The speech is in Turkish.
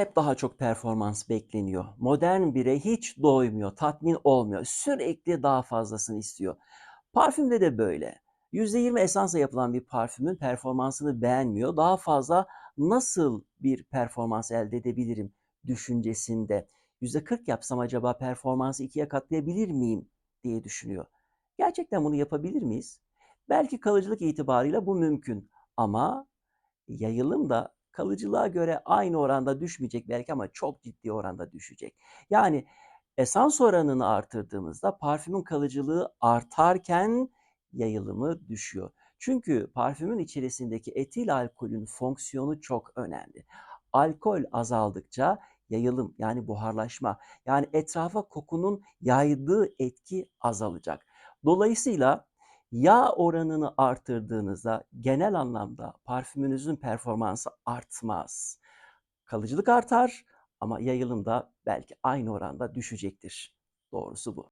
hep daha çok performans bekleniyor. Modern birey hiç doymuyor, tatmin olmuyor. Sürekli daha fazlasını istiyor. Parfümde de böyle. %20 esansla yapılan bir parfümün performansını beğenmiyor. Daha fazla nasıl bir performans elde edebilirim düşüncesinde. %40 yapsam acaba performansı ikiye katlayabilir miyim diye düşünüyor. Gerçekten bunu yapabilir miyiz? Belki kalıcılık itibarıyla bu mümkün ama yayılım da kalıcılığa göre aynı oranda düşmeyecek belki ama çok ciddi oranda düşecek. Yani esans oranını artırdığımızda parfümün kalıcılığı artarken yayılımı düşüyor. Çünkü parfümün içerisindeki etil alkolün fonksiyonu çok önemli. Alkol azaldıkça yayılım yani buharlaşma yani etrafa kokunun yaydığı etki azalacak. Dolayısıyla yağ oranını artırdığınızda genel anlamda parfümünüzün performansı artmaz. Kalıcılık artar ama yayılım da belki aynı oranda düşecektir. Doğrusu bu.